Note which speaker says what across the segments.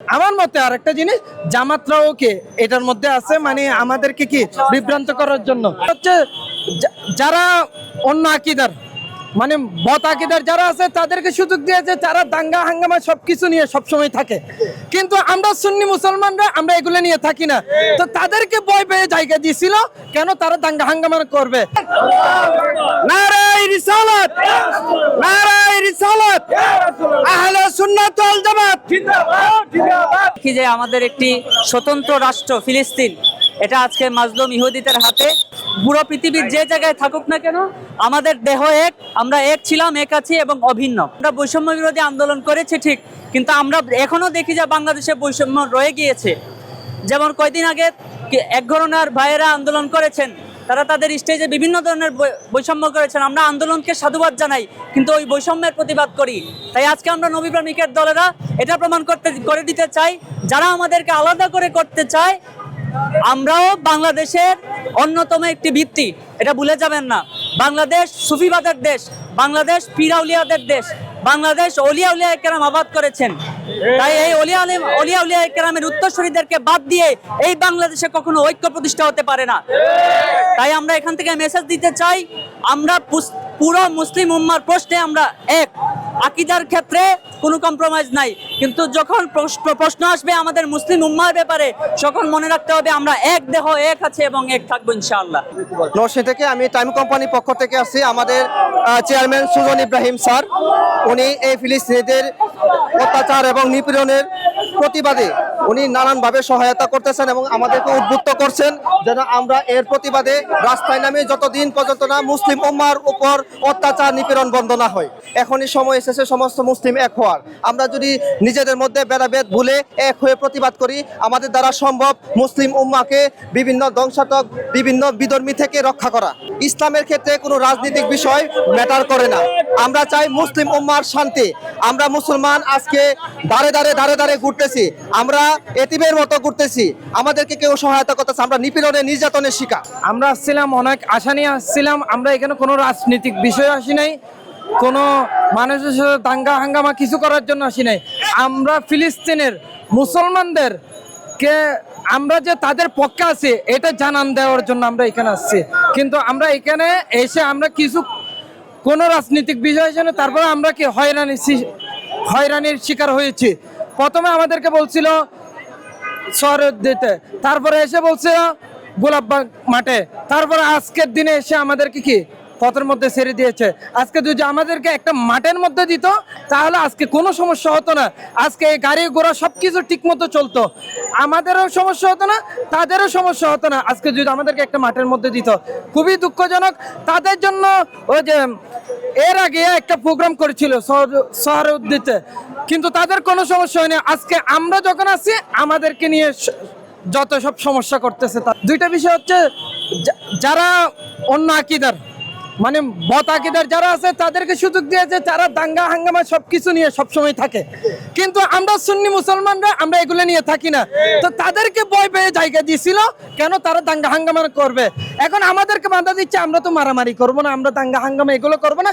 Speaker 1: আমার মতে আরেকটা জিনিস জামাতরাও কে এটার মধ্যে আছে মানে আমাদেরকে কি বিভ্রান্ত করার জন্য। হচ্ছে যারা অন্য আকিদার মানে বত আকিদার যারা আছে তাদেরকে সুযোগ দিয়েছে তারা দাঙ্গা হাঙ্গামা সবকিছু নিয়ে সবসময় থাকে। কিন্তু আমরা সুন্নি মুসলমানরা আমরা এগুলো নিয়ে থাকি না। তো তাদেরকে ভয় পেয়ে জায়গা দিয়েছিল কেন তারা দাঙ্গা হাঙ্গামা করবে? নারাই রিসালাত! নারাই রিসালাত! জামাত।
Speaker 2: দেখি যে আমাদের একটি স্বতন্ত্র রাষ্ট্র ফিলিস্তিন। এটা আজকে মাজলুম ইহুদিদের হাতে। পুরো পৃথিবীর যে জায়গায় থাকুক না কেন আমাদের দেহ এক আমরা এক ছিলাম এক আছি এবং অভিন্ন। আমরা বৈষম্য বিরোধী আন্দোলন করেছি ঠিক কিন্তু আমরা এখনও দেখি যে বাংলাদেশে বৈষম্য রয়ে গিয়েছে। যেমন কয়দিন আগে এক ঘরনার ভাইয়েরা আন্দোলন করেছেন তারা তাদের স্টেজে বিভিন্ন ধরনের বৈষম্য করেছেন। আমরা আন্দোলনকে সাধুবাদ জানাই, কিন্তু ওই বৈষম্যের প্রতিবাদ করি। তাই আজকে আমরা নবী প্রেমিকের দলেরা এটা প্রমাণ করতে, করে দিতে চাই, যারা আমাদেরকে আলাদা করে করতে চায়, আমরাও বাংলাদেশের অন্যতম একটি ভিত্তি। এটা ভুলে যাবেন না। বাংলাদেশ সুফিবাদের দেশ, বাংলাদেশ পিরাউলিয়াদের দেশ, বাংলাদেশ অলিয়া উলিয়া কেরাম আবাদ করেছেন। তাই এই অলিয়া অলিয়া উলিয়া কেরামের উত্তরসূরিদেরকে বাদ দিয়ে এই বাংলাদেশে কখনো ঐক্য প্রতিষ্ঠা হতে পারে না। তাই আমরা এখান থেকে মেসেজ দিতে চাই। আমরা পুরো মুসলিম উম্মার প্রশ্নে আমরা এক। আকিদার ক্ষেত্রে কোনো কম্প্রোমাইজ নাই। কিন্তু যখন প্রশ্ন আসবে আমাদের মুসলিম উম্মার ব্যাপারে, তখন মনে রাখতে হবে আমরা এক দেহ, এক আছে এবং এক থাকব ইনশাআল্লাহ।
Speaker 3: নরসিং থেকে আমি টাইম কোম্পানির পক্ষ থেকে আসছি। আমাদের চেয়ারম্যান সুজন ইব্রাহিম স্যার। উনি এই ফিলিস্তিনিদের অত্যাচার এবং নিপীড়নের প্রতিবাদে উনি নানানভাবে সহায়তা করতেছেন এবং আমাদেরকে উদ্বুদ্ধ করছেন যেন আমরা এর প্রতিবাদে রাস্তায় নামে যতদিন পর্যন্ত না মুসলিম উম্মার উপর অত্যাচার, নিপীড়ন বন্ধ না হয়। এখনই সময় এসেছে, সমস্ত মুসলিম এক হওয়ার। আমরা যদি নিজেদের মধ্যে ভেদাভেদ ভুলে এক হয়ে প্রতিবাদ করি, আমাদের দ্বারা সম্ভব মুসলিম উম্মাকে বিভিন্ন ধ্বংসাত্মক, বিভিন্ন বিধর্মী থেকে রক্ষা করা। ইসলামের ক্ষেত্রে কোনো রাজনৈতিক বিষয় ম্যাটার করে না। আমরা চাই মুসলিম উম্মার শান্তি। আমরা মুসলমান আজকে দাঁড়ে দাঁড়ে দাঁড়ে দাঁড়ে ঘুরতেছি। আমরা এতিমের মতো করতেছি। আমাদেরকে কেউ সহায়তা করতেছে, আমরা নিপীড়নে নির্যাতনের শিকার।
Speaker 1: আমরা আসছিলাম, অনেক আশা নিয়ে আসছিলাম। আমরা এখানে কোনো রাজনৈতিক বিষয় আসি নাই, কোনো মানুষের সাথে দাঙ্গা হাঙ্গামা কিছু করার জন্য আসি নাই। আমরা ফিলিস্তিনের মুসলমানদের কে আমরা যে তাদের পক্ষে আছি, এটা জানান দেওয়ার জন্য আমরা এখানে আসছি। কিন্তু আমরা এখানে এসে আমরা কিছু, কোনো রাজনৈতিক বিষয় এসে তারপরে আমরা কি হয়রানি হয়রানির শিকার হয়েছি। প্রথমে আমাদেরকে বলছিল শহরের দিতে। তারপরে এসে বলছে গোলাপবাগ মাঠে। তারপরে আজকের দিনে এসে আমাদেরকে কি পথের মধ্যে ছেড়ে দিয়েছে। আজকে যদি আমাদেরকে একটা মাঠের মধ্যে দিত, তাহলে আজকে কোনো সমস্যা হতো না। আজকে এই গাড়ি ঘোড়া সব কিছু ঠিক মতো চলতো। আমাদেরও সমস্যা হতো না, তাদেরও সমস্যা হতো না। আজকে যদি আমাদেরকে একটা মাঠের মধ্যে দিত, খুবই দুঃখজনক। তাদের জন্য ওই যে এর আগে একটা প্রোগ্রাম করেছিল শহরে উদ্দিতে কিন্তু তাদের কোনো সমস্যা হয়নি। আজকে আমরা যখন আছি, আমাদেরকে নিয়ে যত সব সমস্যা করতেছে তা- দুইটা বিষয় হচ্ছে যারা অন্য আকিদার মানে বতাকিদার যারা আছে, তাদেরকে সুযোগ দিয়েছে তারা দাঙ্গা, হাঙ্গামা সবকিছু নিয়ে সবসময় থাকে। কিন্তু আমরা সুন্নি মুসলমানরা আমরা এগুলো নিয়ে থাকি না। তো তাদেরকে বয় পেয়ে জায়গা দিয়েছিল, কেন তারা দাঙ্গা, হাঙ্গামা করবে? এখন আমাদেরকে বাধা দিচ্ছে, আমরা তো মারামারি করব না, আমরা দাঙ্গা, হাঙ্গামা এগুলো করব না।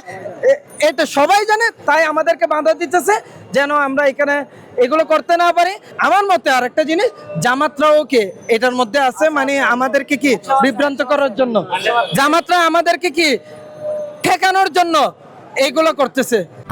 Speaker 1: এটা সবাই জানে, তাই আমাদেরকে বাধা দিতেছে যেন আমরা এখানে এগুলো করতে না পারি। আমার মতে আর একটা জিনিস, জামাতরাও কে এটার মধ্যে আছে? মানে আমাদেরকে কি বিভ্রান্ত করার জন্য? জামাতরা আমাদেরকে কি ঠেকানোর জন্য এগুলো করতেছে?